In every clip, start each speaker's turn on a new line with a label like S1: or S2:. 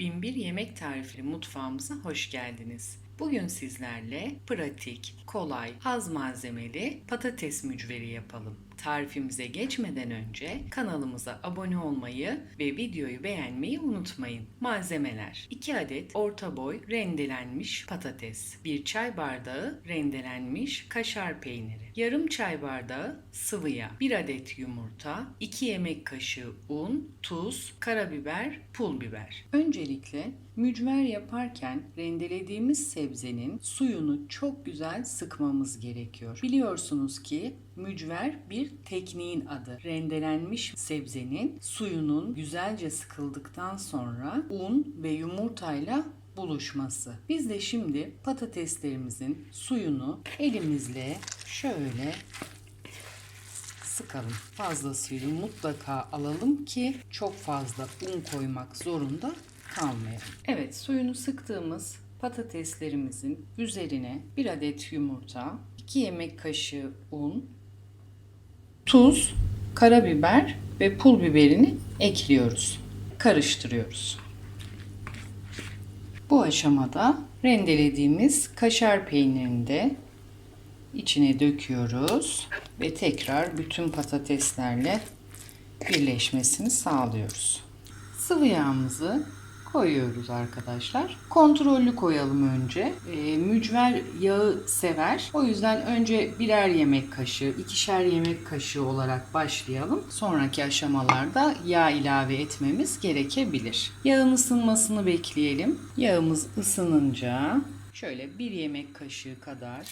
S1: Binbir Yemek Tarifleri mutfağımıza hoş geldiniz. Bugün sizlerle pratik, kolay, az malzemeli patates mücveri yapalım. Tarifimize geçmeden önce kanalımıza abone olmayı ve videoyu beğenmeyi unutmayın. Malzemeler 2 adet orta boy rendelenmiş patates, 1 çay bardağı rendelenmiş kaşar peyniri, yarım çay bardağı sıvı yağ, 1 adet yumurta, 2 yemek kaşığı un, tuz, karabiber, pul biber. Öncelikle mücver yaparken rendelediğimiz sebzenin suyunu çok güzel sıkmamız gerekiyor. Biliyorsunuz ki mücver bir tekniğin adı. Rendelenmiş sebzenin suyunun güzelce sıkıldıktan sonra un ve yumurtayla buluşması. Biz de şimdi patateslerimizin suyunu elimizle şöyle sıkalım. Fazla suyu mutlaka alalım ki çok fazla un koymak zorunda kalmayalım. Evet suyunu sıktığımız patateslerimizin üzerine bir adet yumurta, 2 yemek kaşığı un, tuz, karabiber ve pul biberini ekliyoruz. Karıştırıyoruz. Bu aşamada rendelediğimiz kaşar peynirini de içine döküyoruz ve tekrar bütün patateslerle birleşmesini sağlıyoruz. Sıvı yağımızı koyuyoruz arkadaşlar. Kontrollü koyalım önce. E, mücver yağı sever. O yüzden önce birer yemek kaşığı, ikişer yemek kaşığı olarak başlayalım. Sonraki aşamalarda yağ ilave etmemiz gerekebilir. Yağın ısınmasını bekleyelim. Yağımız ısınınca şöyle bir yemek kaşığı kadar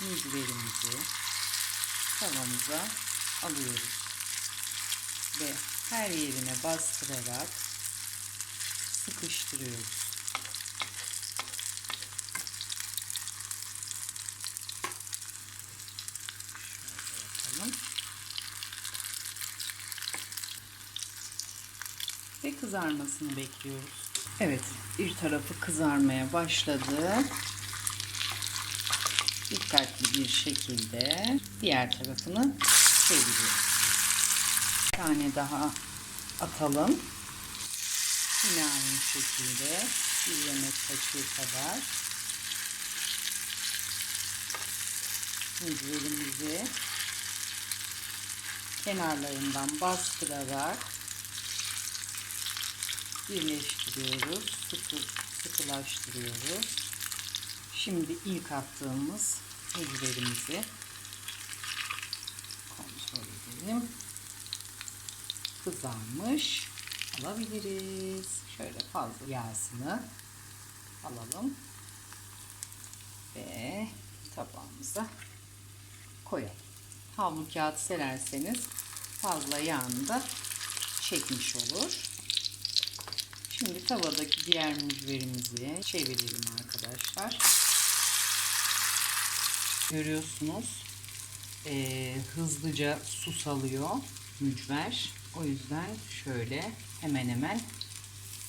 S1: mücverimizi tavamıza alıyoruz. Ve her yerine bastırarak sıkıştırıyoruz. Ve kızarmasını bekliyoruz. Evet, bir tarafı kızarmaya başladı. Dikkatli bir şekilde diğer tarafını çeviriyoruz. Bir tane daha atalım. Yine aynı şekilde bir yemek kaşığı kadar mücverimizi kenarlarından bastırarak birleştiriyoruz. Sıkı, sıkılaştırıyoruz. Şimdi ilk attığımız mücverimizi kontrol edelim. Kızarmış alabiliriz. Şöyle fazla yağsını alalım ve tabağımıza koyalım. Havlu kağıt sererseniz fazla yağını da çekmiş olur. Şimdi tavadaki diğer mücverimizi çevirelim arkadaşlar. Görüyorsunuz e, hızlıca su salıyor mücver. O yüzden şöyle hemen hemen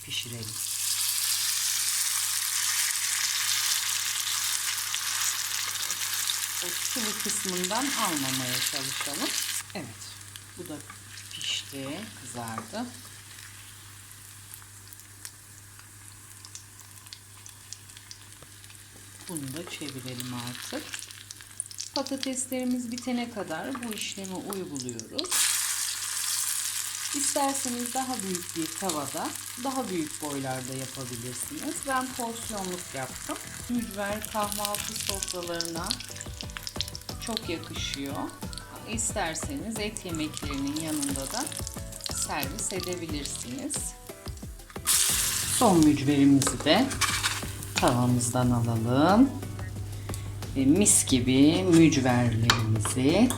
S1: pişirelim. O sıvı kısmından almamaya çalışalım. Evet. Bu da pişti, kızardı. Bunu da çevirelim artık. Patateslerimiz bitene kadar bu işlemi uyguluyoruz. İsterseniz daha büyük bir tavada daha büyük boylarda yapabilirsiniz. Ben porsiyonluk yaptım. Mücver kahvaltı sofralarına çok yakışıyor. İsterseniz et yemeklerinin yanında da servis edebilirsiniz. Son mücverimizi de tavamızdan alalım. Ve mis gibi mücverlerimizi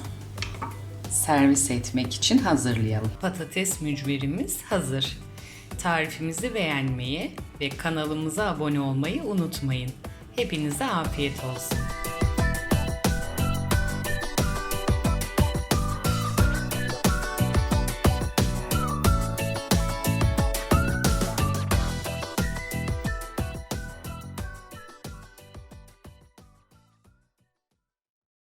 S1: servis etmek için hazırlayalım. Patates mücverimiz hazır. Tarifimizi beğenmeyi ve kanalımıza abone olmayı unutmayın. Hepinize afiyet olsun.